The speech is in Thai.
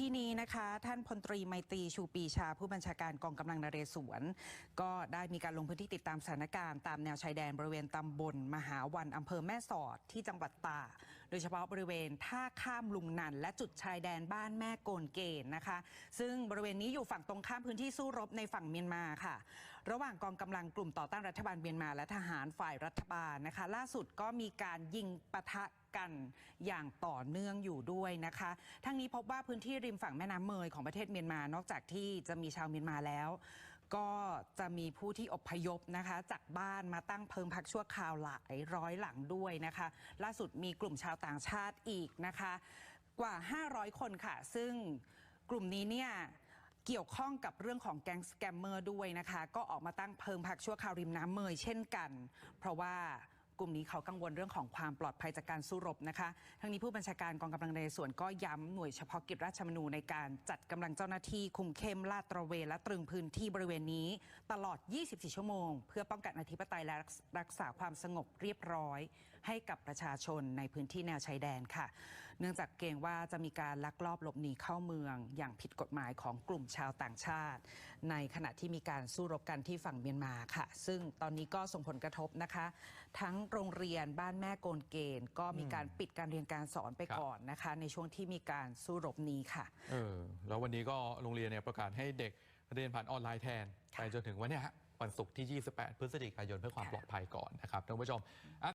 ที่นี้นะคะ ท่านพลตรีไมตรีชูปีชา ผู้บัญชาการกองกำลังนเรศวร ก็ได้มีการลงพื้นที่ติดตามสถานการณ์ตามแนวชายแดนบริเวณตำบล มหาวันอำเภอแม่สอดที่จังหวัดตาก โดยเฉพาะบริเวณท่าข้ามลุงนัน และจุดชายแดนบ้านแม่โกนเกณฑ์นะคะ ซึ่งบริเวณนี้อยู่ฝั่งตรงข้ามพื้นที่สู้รบในฝั่งเมียนมาค่ะ ระหว่างกองกำลังกลุ่มต่อต้านรัฐบาลเมียนมา และทหารฝ่ายรัฐบาลนะคะ ล่าสุดก็มีการยิงปะทะกันอย่างต่อเนื่องอยู่ด้วยนะคะ ทั้งนี้พบว่าพื้นที่ริมฝั่งแม่น้ำเมยของประเทศเมียนมา นอกจากที่จะมีชาวเมียนมาแล้ว มีผู้ที่อพยพนะคะ จากบ้านมาตั้งเพิงพักชั่วคราวหลายร้อยหลังด้วยนะคะ ล่าสุดมีกลุ่มชาวต่างชาติอีกนะคะ กว่า 500 คนค่ะ ซึ่งกลุ่มนี้เนี่ยเกี่ยวข้องกับเรื่องของแก๊งสแกมเมอร์ด้วยนะคะ ก็ออกมาตั้งเพิงพักชั่วคราวริมน้ำเมยเช่นกัน เพราะว่า กลุ่มนี้เขากังวลเรื่องของความปลอดภัยจากการสู้รบนะคะ ทั้งนี้ผู้บัญชาการกองกำลังในส่วนก็ย้ำหน่วยเฉพาะกิจราชมนูในการจัดกำลังเจ้าหน้าที่คุมเข้มลาดตระเวนและตรึงพื้นที่บริเวณนี้ ตลอด 24 ชั่วโมง เพื่อป้องกันอธิปไตยและรักษาความสงบเรียบร้อย ให้กับประชาชนในพื้นที่แนวชายแดนค่ะ เนื่องจากเกรงว่าจะมีการลักลอบหลบหนีเข้าเมือง อย่างผิดกฎหมายของกลุ่มชาวต่างชาติ ในขณะที่มีการสู้รบกันที่ฝั่งเมียนมาค่ะ ซึ่งตอนนี้ก็ส่งผลกระทบนะคะ ทั้งโรงเรียนบ้านแม่โกนเกณฑ์ ก็มีการปิดการเรียนการสอนไปก่อนนะคะ ในช่วงที่มีการสู้รบนี้ค่ะเออแล้ววันนี้ก็โรงเรียนเนี่ยประกาศให้เด็กเรียนผ่านออนไลน์แทนไปจนถึงวันเนี้ยวันศุกร์ที่ 28 พฤศจิกายนเพื่อความปลอดภัยก่อนนะครับท่านผู้ชม